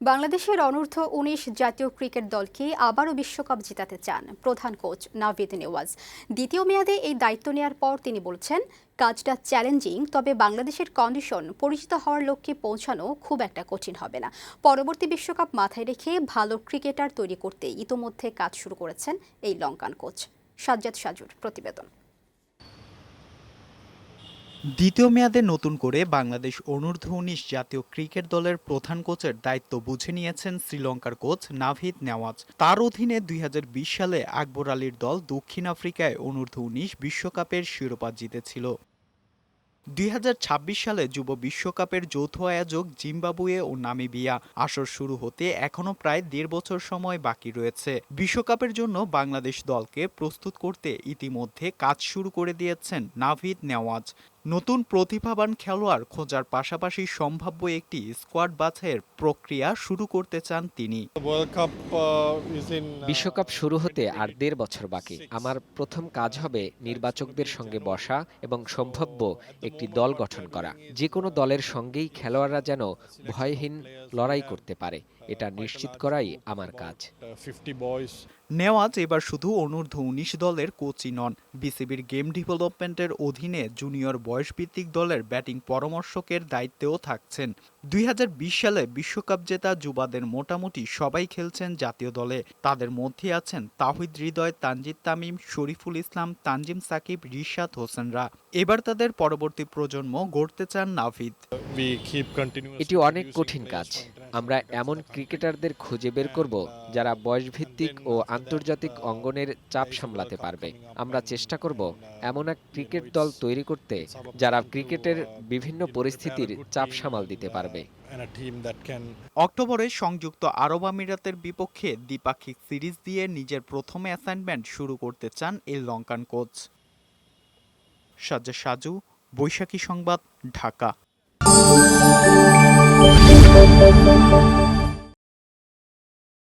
বাংলাদেশের অনূর্ধ্ব উনিশ জাতীয় ক্রিকেট দলকে আবারও বিশ্বকাপ জেতাতে চান প্রধান কোচ নাভিদ নেওয়াজ দ্বিতীয় মেয়াদে এই দায়িত্ব নেওয়ার পর তিনি বলছেন, কাজটা চ্যালেঞ্জিং, তবে বাংলাদেশের কন্ডিশন পরিচিত হওয়ার লক্ষ্যে পৌঁছানো খুব একটা কঠিন হবে না। পরবর্তী বিশ্বকাপ মাথায় রেখে ভালো ক্রিকেটার তৈরি করতে ইতোমধ্যে কাজ শুরু করেছেন এই লঙ্কান কোচ সাজ্জাদ সাজুর প্রতিবেদন। দ্বিতীয় মেয়াদে নতুন করে বাংলাদেশ অনূর্ধ্ব উনিশ জাতীয় ক্রিকেট দলের প্রধান কোচের দায়িত্ব বুঝে নিয়েছেন শ্রীলঙ্কার কোচ নাভিদ নেওয়াজ। তার অধীনে দুই হাজার বিশ সালে আকবর আলীর দল দক্ষিণ আফ্রিকায় অনূর্ধ্ব উনিশ বিশ্বকাপের শিরোপা জিতেছিল। দুই হাজার ছাব্বিশ সালে যুব বিশ্বকাপের যৌথ আয়োজক জিম্বাবুয়ে ও নামিবিয়া আসর শুরু হতে এখনও প্রায় দেড় বছর সময় বাকি রয়েছে। বিশ্বকাপের জন্য বাংলাদেশ দলকে প্রস্তুত করতে ইতিমধ্যে কাজ শুরু করে দিয়েছেন নাভিদ নেওয়াজ। নতুন প্রতিভাবান খেলোয়াড় খোঁজার পাশাপাশি সম্ভাব্য একটি স্কোয়াড বাছাইয়ের প্রক্রিয়া শুরু করতে চান তিনি। Uh, uh, বিশ্বকাপ শুরু হতে আর দেড় বছর বাকি। আমার প্রথম কাজ হবে নির্বাচকদের সঙ্গে বসা এবং সম্ভাব্য একটি দল গঠন করা। যে কোনো দলের সঙ্গেই খেলোয়াড়রা যেন ভয়হীন লড়াই করতে পারে। এটা নিশ্চিত করাই আমার কাজ। 50 boys. নেওয়াজ এবার শুধু অনূর্ধ্ব উনিশ দলের কোচই নন বিসিবির গেম ডেভেলপমেন্টের অধীনে জুনিয়র বয়সভিত্তিক দলের ব্যাটিং পরামর্শকের দায়িত্বেও থাকছেন। দুই সালে বিশ্বকাপ জেতা যুবাদের মোটামুটি সবাই খেলছেন জাতীয় দলে। তাদের মধ্যে আছেন তাহিদ হৃদয় তানজিদ তামিম শরীফুল ইসলাম তানজিম সাকিব রিশাদ হোসেনরা। এবার তাদের পরবর্তী প্রজন্ম গড়তে চান নাভিদ। এটি অনেক কঠিন কাজ। আমরা এমন ক্রিকেটারদের খুঁজে বের করব যারা বয়সভিত্তিক ও আন্তর্জাতিক অঙ্গনের চাপ সামলাতে পারবে। আমরা চেষ্টা করব এমন এক ক্রিকেট দল তৈরি করতে যারা ক্রিকেটের বিভিন্ন পরিস্থিতির চাপ সামাল দিতে পারবে। অক্টোবরে সংযুক্ত আরব আমিরাতের বিপক্ষে দ্বিপাক্ষিক সিরিজ দিয়ে নিজের প্রথম অ্যাসাইনমেন্ট শুরু করতে চান এই লঙ্কান কোচ। সাজ্জা সাজু বৈশাখী সংবাদ ঢাকা।